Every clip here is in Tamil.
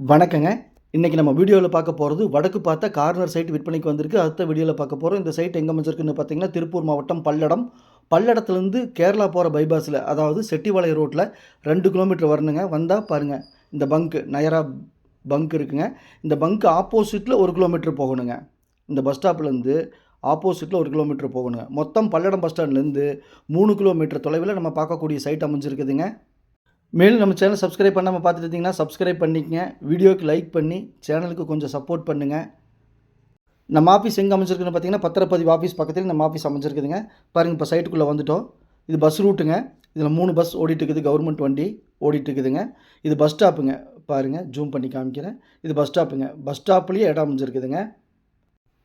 வணக்கங்க. இன்றைக்கி நம்ம வீடியோவில் பார்க்க போகிறது வடக்கு பார்த்த கார்னர் சைட் விற்பனைக்கு வந்திருக்கு. அடுத்த வீடியோவில் பார்க்க போகிறோம் இந்த சைட் எங்கே அமைச்சிருக்குன்னு பார்த்தீங்கன்னா திருப்பூர் மாவட்டம் பல்லடம். பல்லடத்துலேருந்து கேரளா போகிற பைபாஸில் அதாவது செட்டிவாளைய ரோட்டில் ரெண்டு கிலோமீட்டர் வரணுங்க. வந்தால் பாருங்கள் இந்த பங்க்கு நயரா பங்க் இருக்குங்க. இந்த பங்க் ஆப்போசிட்டில் ஒரு கிலோமீட்டர் போகணுங்க. இந்த பஸ் ஸ்டாப்லேருந்து ஆப்போசிட்டில் ஒரு கிலோமீட்டர் போகணுங்க. மொத்தம் பல்லடம் பஸ் ஸ்டாண்ட்லேருந்து மூணு கிலோமீட்டர் தொலைவில் நம்ம பார்க்கக்கூடிய சைட் அமைஞ்சிருக்குதுங்க. மேலும் நம்ம சேனல் சப்ஸ்கிரைப் பண்ணாமல் பார்த்துட்டு இருந்தீங்கன்னா சப்ஸ்கிரைப் பண்ணிக்கங்க. வீடியோக்கு லைக் பண்ணி சேனலுக்கு கொஞ்சம் சப்போர்ட் பண்ணுங்கள் நம்ம ஆஃபீஸ் எங்கே அமைச்சிருக்குன்னு பார்த்தீங்கன்னா பத்திரப்பதிவு ஆஃபீஸ் பக்கத்தில் நம்ம ஆஃபீஸ் அமைச்சிருக்குதுங்க பாருங்கள் இப்போ சைட்டுக்குள்ளே வந்துட்டோம். இது பஸ் ரூட்டுங்க இதில் மூணு பஸ் ஓடிட்டுருக்குது. கவர்மெண்ட் வண்டி ஓடிட்டுருக்குதுங்க. இது பஸ் ஸ்டாப்புங்க பாருங்கள் ஜூம் பண்ணி காமிக்கிறேன். இது பஸ் ஸ்டாப்புங்க பஸ் ஸ்டாப்லேயே இடம் அமைஞ்சிருக்குதுங்க.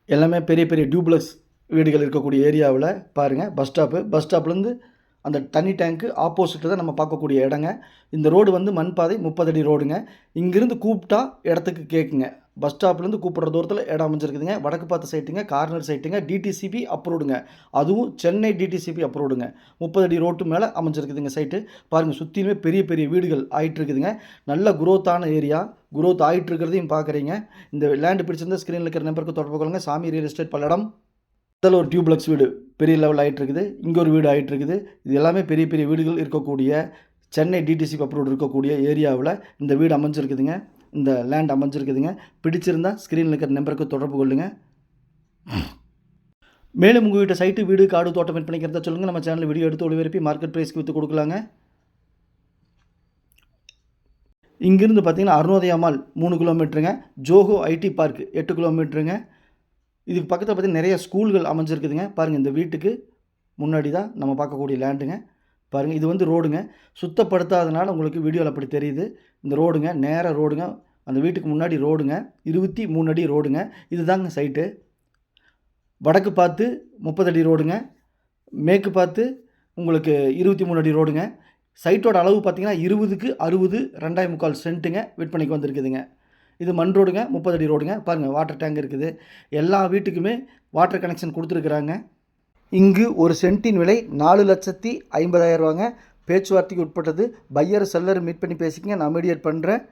எல்லாமே பெரிய பெரிய டியூப்ளக்ஸ் வீடுகள் இருக்கக்கூடிய ஏரியாவில் பாருங்கள் பஸ் ஸ்டாப்பு பஸ் ஸ்டாப்லேருந்து அந்த தண்ணி டேங்க்கு ஆப்போசிட்டில் தான் நம்ம பார்க்கக்கூடிய இடங்க. இந்த ரோடு வந்து மண் பாதை முப்பது அடி ரோடுங்க இங்கேருந்து கூப்பிட்டா இடத்துக்கு கேட்குங்க பஸ் ஸ்டாப்லேருந்து கூப்பிட்ற தூரத்தில் இடம் அமைஞ்சிருக்குதுங்க. வடக்கு பார்த்த சைட்டுங்க கார்னர் சைட்டுங்க டிடிசிபி அப்ரூவ்டுங்க அதுவும் சென்னை டிடிசிபி அப்ரூவ்டுங்க முப்பது அடி ரோட்டு மேலே அமைஞ்சிருக்குதுங்க சைட்டு பாருங்கள் சுற்றியுமே பெரிய பெரிய வீடுகள் ஆயிட்டு இருக்குதுங்க நல்ல குரோத்தான ஏரியா குரோத் ஆகிட்டுருக்கிறதையும் பார்க்குறீங்க. இந்த லேண்டு பிடிச்சிருந்தா ஸ்க்ரீனில் இருக்கிற நம்பருக்கு தொடர்பு கொள்ளுங்க. சாமி ரியல் எஸ்டேட் பல்லடம். அதில் ஒரு டியூப்ளக்ஸ் வீடு. பெரிய லெவல் ஆகிட்டுருக்குது இங்கே ஒரு வீடு ஆகிட்டு இருக்குது இது எல்லாமே பெரிய பெரிய வீடுகள் இருக்கக்கூடிய சென்னை டிடிசி அப்ரூவ்டு இருக்கக்கூடிய ஏரியாவில் இந்த வீடு அமைஞ்சிருக்குதுங்க. இந்த லேண்ட் அமைஞ்சிருக்குதுங்க. பிடிச்சிருந்தா ஸ்க்ரீனில் இருக்கிற நம்பருக்கு தொடர்பு கொள்ளுங்கள் மேலும் உங்கள் வீட்டை சைட்டு வீடு காடு தோட்டம் விற்பனைக்கிறதா சொல்லுங்கள் நம்ம சேனலில் வீடியோ எடுத்து ஒளிபரப்பி மார்க்கெட் ப்ரைஸ்க்கு விற்று கொடுக்கலாங்க. இங்கிருந்து பார்த்தீங்கன்னா அருணோதயமால் மூணு கிலோமீட்டருங்க ஜோஹோ ஐடி பார்க் எட்டு கிலோமீட்டருங்க இதுக்கு பக்கத்தில் பார்த்தீங்கன்னா நிறைய ஸ்கூல்கள் அமைஞ்சிருக்குதுங்க. பாருங்கள் இந்த வீட்டுக்கு முன்னாடி தான் நம்ம பார்க்கக்கூடிய லேண்டுங்க. பாருங்கள் இது வந்து ரோடுங்க. சுத்தப்படுத்தாதனால உங்களுக்கு வீடியோவில் அப்படி தெரியுது. இந்த ரோடுங்க நேர ரோடுங்க. அந்த வீட்டுக்கு முன்னாடி ரோடுங்க. இருபத்தி மூணு அடி ரோடுங்க. இதுதாங்க சைட்டு. வடக்கு பார்த்து முப்பது அடி ரோடுங்க. மேற்கு பார்த்து உங்களுக்கு இருபத்தி மூணு அடி ரோடுங்க. சைட்டோட அளவு பார்த்தீங்கன்னா இருபதுக்கு அறுபது ரெண்டாயிரம் முக்கால் சென்ட்டுங்க விற்பனைக்கு வந்திருக்குதுங்க. இது மண் ரோடுங்க முப்பது அடி ரோடுங்க. பாருங்கள் வாட்டர் டேங்க் இருக்குது. எல்லா வீட்டுக்குமே வாட்டர் கனெக்ஷன் கொடுத்துருக்குறாங்க. இங்கு ஒரு சென்ட்டின் விலை நாலு லட்சத்தி ஐம்பதாயிரம் ரூபாங்க. பேச்சுவார்த்தைக்கு உட்பட்டது. பையர் செல்லர் மீட் பண்ணி பேசிக்கங்க. நான் மீடியேட் பண்ணுறேன்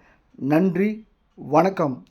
நன்றி. வணக்கம்.